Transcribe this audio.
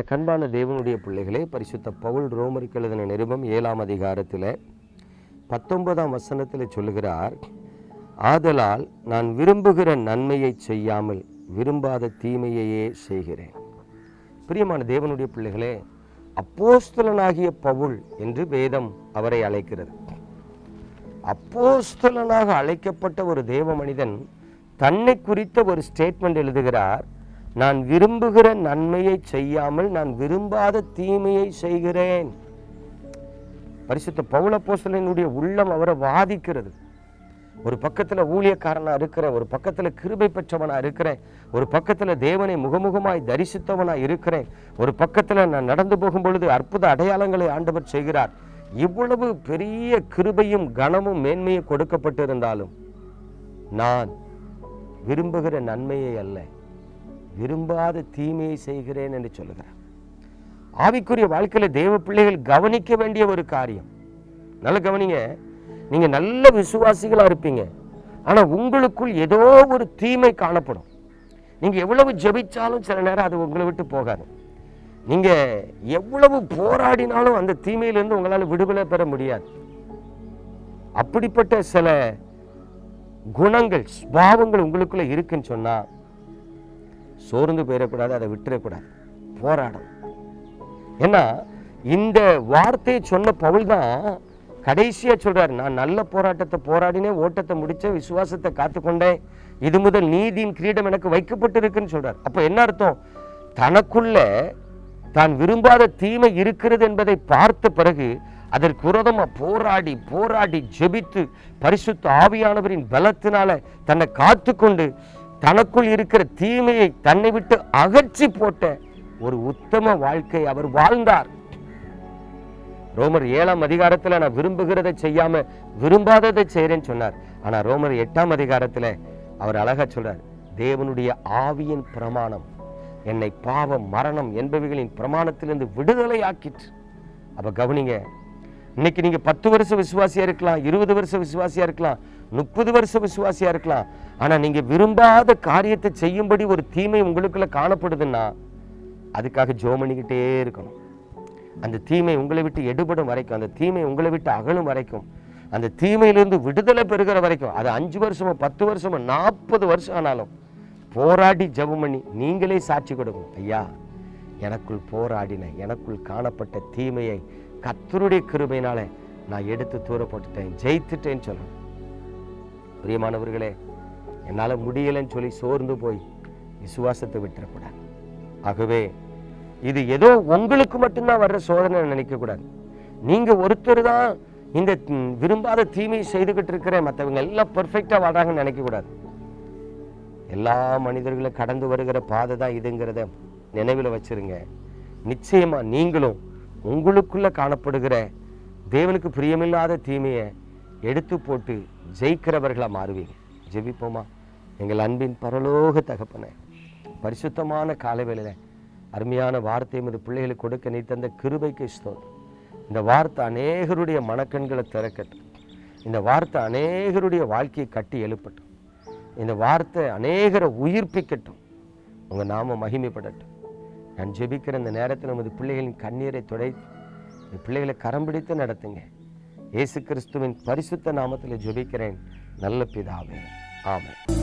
என கண்பான தேவனுடைய பிள்ளைகளே பரிசுத்த பவுல் ரோமருக்கு எழுதின நிருபம் ஏழாம் அதிகாரத்தில் பத்தொன்பதாம் வசனத்தில் சொல்லுகிறார் ஆதலால் நான் விரும்புகிற நன்மையை செய்யாமல் விரும்பாத தீமையையே செய்கிறேன். பிரியமான தேவனுடைய பிள்ளைகளே அப்போஸ்தலனாகிய பவுல் என்று வேதம் அவரை அழைக்கிறது. அப்போஸ்தலனாக அழைக்கப்பட்ட ஒரு தேவ மனிதன் தன்னை குறித்த ஒரு ஸ்டேட்மெண்ட் எழுதுகிறார் நான் விரும்புகிற நன்மையை செய்யாமல் நான் விரும்பாத தீமையை செய்கிறேன். பரிசுத்த பவுல போஸ்தலனுடைய உள்ளம் அவரை வாதிக்கிறது. ஒரு பக்கத்தில் ஊழியக்காரனாக இருக்கிறேன் ஒரு பக்கத்தில் கிருபை பெற்றவனாக இருக்கிறேன் ஒரு பக்கத்தில் தேவனை முகமுகமாய் தரிசித்தவனாக இருக்கிறேன் ஒரு பக்கத்தில் நான் நடந்து போகும் பொழுது அற்புத அடையாளங்களை ஆண்டவர் செய்கிறார். இவ்வளவு பெரிய கிருபையும் கனமும் மேன்மையும் கொடுக்கப்பட்டிருந்தாலும் நான் விரும்புகிற நன்மையை அல்ல. விரும்பாத தீமையை செய்கிறேன் என்று சொல்லுகிறார். ஆவிக்குரிய வாழ்க்கையில் தேவ பிள்ளைகள் கவனிக்க வேண்டிய ஒரு காரியம். நல்ல கவனிங்க. நீங்க நல்ல விசுவாசிகளா இருப்பீங்க. ஆனா உங்களுக்குள் ஏதோ ஒரு தீமை காணப்படும். நீங்க எவ்வளவு ஜபிச்சாலும் சில நேரம் அது உங்களை விட்டு போகாது. நீங்க எவ்வளவு போராடினாலும் அந்த தீமையிலிருந்து உங்களால் விடுதலை பெற முடியாது. அப்படிப்பட்ட சில குணங்கள் ஸ்பாவங்கள் உங்களுக்குள்ள இருக்குன்னு சொன்னா சோர்ந்து போயிடக்கூடாது அதை விட்டுறக்கூடாது. போராடும் ஏன்னா இந்த வார்த்தையை சொன்ன பவுல் தான் கடைசியா சொல்கிறார் நான் நல்ல போராட்டத்தை போராடினேன் ஓட்டத்தை முடித்த விசுவாசத்தை காத்துக்கொண்டேன் இது முதல் நீதியின் கிரீடம் எனக்கு வைக்கப்பட்டிருக்குன்னு சொல்கிறார் அப்போ என்ன அர்த்தம்? தனக்குள்ள தான் விரும்பாத தீமை இருக்கிறது என்பதை பார்த்த பிறகு அதற்கு விரோதமா போராடி போராடி ஜெபித்து பரிசுத்த ஆவியானவரின் பலத்தினால தன்னை காத்துக்கொண்டு தனக்குள் இருக்கிற தீமையை தன்னை விட்டு அகற்றி போட்ட ஒரு உத்தம வாழ்க்கை அவர் வாழ்ந்தார். ரோமர் ஏழாம் அதிகாரத்துல நான் விரும்புகிறதை செய்யாம விரும்பாததை செய்கிறேன்னு சொன்னார். ஆனா ரோமர் எட்டாம் அதிகாரத்துல அவர் அழகா சொல்றார் தேவனுடைய ஆவியின் பிரமாணம் என்னை பாவம் மரணம் என்பவைகளின் பிரமாணத்திலிருந்து விடுதலை ஆக்கிற்று அப்ப கவனிங்க இன்னைக்கு நீங்க பத்து வருஷம் விசுவாசியா இருக்கலாம் இருபது வருஷம் விசுவாசியா இருக்கலாம் முப்பது வருஷம் விசுவாசியா இருக்கலாம். ஆனா நீங்க விரும்பாத காரியத்தை செய்யும்படி ஒரு தீமை உங்களுக்குள்ள காணப்படுதுன்னா அதுக்காக ஜோமணிக்கிட்டே இருக்கணும். அந்த தீமை உங்களை விட்டு எடுபடும் வரைக்கும் அந்த தீமை உங்களை விட்டு அகலும் வரைக்கும் அந்த தீமையிலிருந்து விடுதலை பெறுகிற வரைக்கும் அது அஞ்சு வருஷமோ பத்து வருஷமோ நாற்பது வருஷம் ஆனாலும் போராடி ஜெபம் பண்ணி நீங்களே சாட்சி கொடுக்கும் ஐயா எனக்குள் போராடின எனக்குள் காணப்பட்ட தீமையை கத்தருடைய கிருபையினால நான் எடுத்து தூர போட்டுட்டேன் ஜெயித்துட்டேன்னு சொல்லணும். பிரியமானவர்களே என்னால் முடியலைன்னு சொல்லி சோர்ந்து போய் விசுவாசத்தை விட்டுறக்கூடாது. ஆகவே இது ஏதோ உங்களுக்கு மட்டும்தான் வர்ற சோதனை நினைக்கக்கூடாது. நீங்கள் ஒருத்தர் தான் இந்த விரும்பாத தீமையை செய்துகிட்டு இருக்கிற மற்றவங்க எல்லாம் பர்ஃபெக்டாக வாழ்றாங்கன்னு நினைக்கக்கூடாது. எல்லா மனிதர்களும் கடந்து வருகிற பாதை தான் இதுங்கிறத நினைவில் வச்சிருங்க. நிச்சயமா நீங்களும் உங்களுக்குள்ளே காணப்படுகிற தேவனுக்கு பிரியமில்லாத தீமையை எடுத்து போட்டு ஜெயிக்கிறவர்களாக மாறுவீங்க. ஜெபிப்போமா? எங்கள் அன்பின் பரலோக தகப்பனை பரிசுத்தமான காலவேளையில் அருமையான வார்த்தை மது பிள்ளைகளுக்கு கொடுக்க நீ தந்த கிருபைக்கு ஸ்தோத்திரம். இந்த வார்த்தை அநேகருடைய மனக்கண்களை திறக்கட்டும். இந்த வார்த்தை அநேகருடைய வாழ்க்கையை கட்டி எழுப்பட்டும். இந்த வார்த்தை அநேகரை உயிர்ப்பிக்கட்டும். உங்கள் நாம மகிமைப்படட்டும். நான் ஜெபிக்கிற இந்த நேரத்தில் நமது பிள்ளைகளின் கண்ணீரை துடை இந்த பிள்ளைகளை கரம் பிடித்து நடத்துங்க. இயேசு கிறிஸ்துவின் பரிசுத்த நாமத்தில் ஜெபிக்கிறேன். நல்ல பிதாவே. ஆமாம்